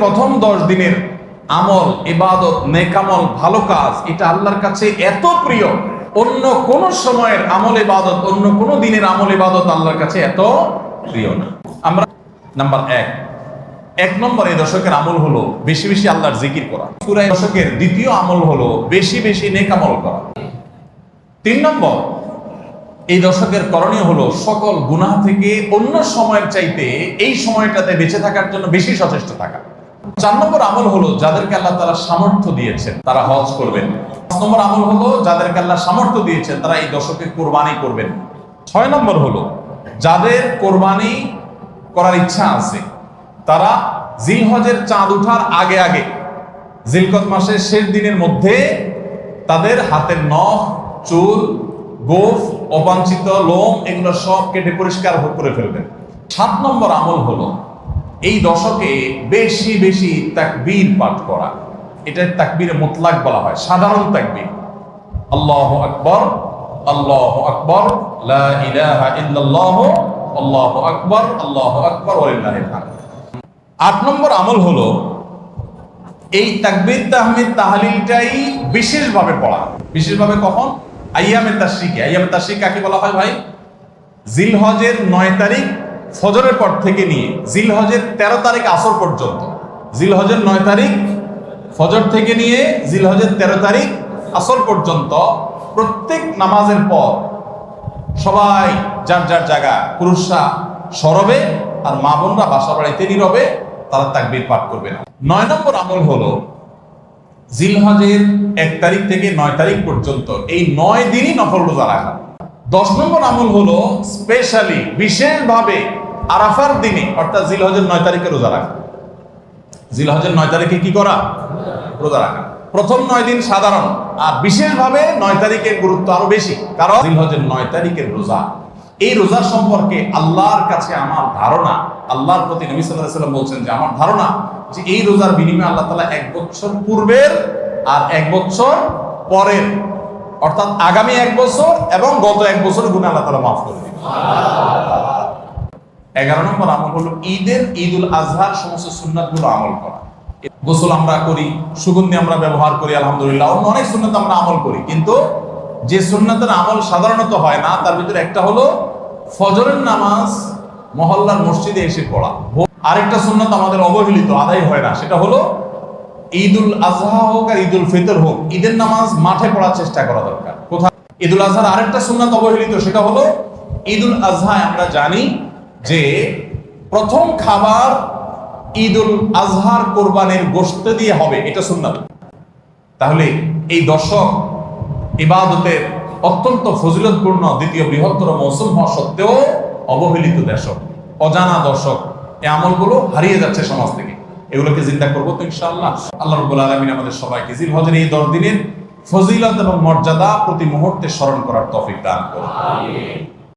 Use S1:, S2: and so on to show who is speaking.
S1: প্রথম দশ দিনের আমল, ইবাদত নেকামল ভালো কাজ, এটা আল্লাহর কাছে এত প্রিয়। অন্য কোন সময়ের আমল, ইবাদত, অন্য কোন দিনের আমল, ইবাদত আল্লাহর কাছে এত প্রিয় না। আমরা নাম্বার এক। এক নম্বর এই দশকের আমল হলো বেশি বেশি আল্লাহর জিকির করা। পুরা এই দশকের দ্বিতীয় আমল হলো বেশি বেশি নেকামল করা। তিন নম্বর, এই দশকের করণীয় হলো সকল গুনাহ থেকে অন্য সময়ের চাইতে এই সময়টাতে বেঁচে থাকার জন্য বেশি সচেষ্ট থাকা। চার নম্বর আমল হলো যাদেরকে আল্লাহ তারা সামর্থ্য দিয়েছেন, তারা হজ করবেন। পাঁচ নম্বর আমল হলো যাদেরকে আল্লাহ সামর্থ্য দিয়েছেন, তারা এই দশকে কোরবানি করবেন। ছয় নম্বর হলো যাদের কোরবানি করার ইচ্ছা আছে, তারা জিলহজের চাঁদ উঠার আগে আগে, জিলকত মাসের শেষ দিনের মধ্যে তাদের হাতের নখ, চুল, গোফ, অবাঞ্ছিত লোম এগুলো সব কেটে পরিষ্কার করে ফেলবেন। সাত নম্বর আমল হলো এই দশকে বেশি বেশি তাকবীর পাঠ করা। এটা তাকবীরে মোতলাক বলা হয়, সাধারণ তাকবীর। আল্লাহ আকবর আল্লাহ আকবর আল্লাহু আকবর আল্লাহু আকবর আট নম্বর আমল হলো, এই তাকবীর তাহমিদ তাহলিলটাই বিশেষভাবে পড়া। বিশেষভাবে কখন? আইয়ামে তাশরিকে। আইয়ামে তাশরিক কাকে বলা হয় ভাই? জিলহজের নয় তারিখ ফজরের পর থেকে নিয়ে জিলহজের তেরো তারিখ আসর পর্যন্ত। জিলহজের নয় তারিখ ফজর থেকে নিয়ে জিলহজের তেরো তারিখ আসর পর্যন্ত প্রত্যেক নামাজের পর সবাই যার যার জায়গা পুরুষরা সরবে আর মা বোনরা বাসা বাড়িতে নীরবে, তারা তাকবীর পাঠ করবে না। নয় নম্বর আমল হলো জিলহজের এক তারিখ থেকে নয় তারিখ পর্যন্ত এই নয় দিনই নফল রোজা রাখা। দশ নম্বর আমল হলো স্পেশালি বিশেষভাবে আরাফার দিনে, অর্থাৎ জিলহজের নয় তারিখে রোজা রাখা। জিলহজের নয় তারিখে কি করা? রোজা রাখা। প্রথম নয় দিন সাধারণ, আর বিশেষভাবে নয় তারিখের গুরুত্ব আরও বেশি, কারণ জিলহজের নয় তারিখের রোজা। এই রোজার সম্পর্কে আল্লাহর কাছে আমার ধারণা, আল্লাহর প্রতি নবী সাল্লাল্লাহু আলাইহি ওয়াসাল্লাম বলছেন যে আমার ধারণা যে এই রোজার বিনিময়ে আল্লাহ তাআলা এক বছর পূর্বের আর এক বছর পরের অর্থাৎ আগামী এক বছর এবং গত এক বছর গুণ আল্লাহ তাআলা মাফ করে দিবেন। এগারো নম্বর আমল হলো ঈদের ঈদ উল আজহার সমস্ত সুন্নাতগুলো আমল করা। গোসল আমরা করি, সুগন্ধি আমরা ব্যবহার করি, আলহামদুলিল্লাহ। অন্য অনেক সুন্নাত আমরা আমল করি, কিন্তু যে সুন্নাতের আমল সাধারণত হয় না, তার ভিতরে একটা হলো ফজরের নামাজ মহল্লার মসজিদে এসে পড়া। আরেকটা সুন্নাত আমাদের অবহেলিত, আদায় হয় না, সেটা হলো ঈদুল আজহা হোক আর ঈদুল ফিতর হোক, ঈদের নামাজ মাঠে পড়ার চেষ্টা করা দরকার। কোথায়? ঈদুল আজহার আরেকটা সুন্নাত অবহেলিত, সেটা হলো ঈদুল আজহায় আমরা জানি যে প্রথম খাবার ঈদুল আজহার কোরবানির গোশত দিয়ে হবে, এটা সুন্নাত। তাহলে এই দর্শক ইবাদতের অত্যন্ত ফজিলতপূর্ণ দ্বিতীয় বৃহত্তর মৌসুম হওয়া সত্ত্বেও অবহেলিত দর্শক, অজানা দর্শক, এই আমলগুলো হারিয়ে যাচ্ছে সমাজ থেকে। এগুলোকে চিন্তা করব তো ইনশাআল্লাহ। আল্লাহ রব্বুল আলমিন আমাদের সবাইকে জিল হজের এই দশ দিনের ফজিলত এবং মর্যাদা প্রতি মুহূর্তে স্মরণ করার তফিক দান করুন।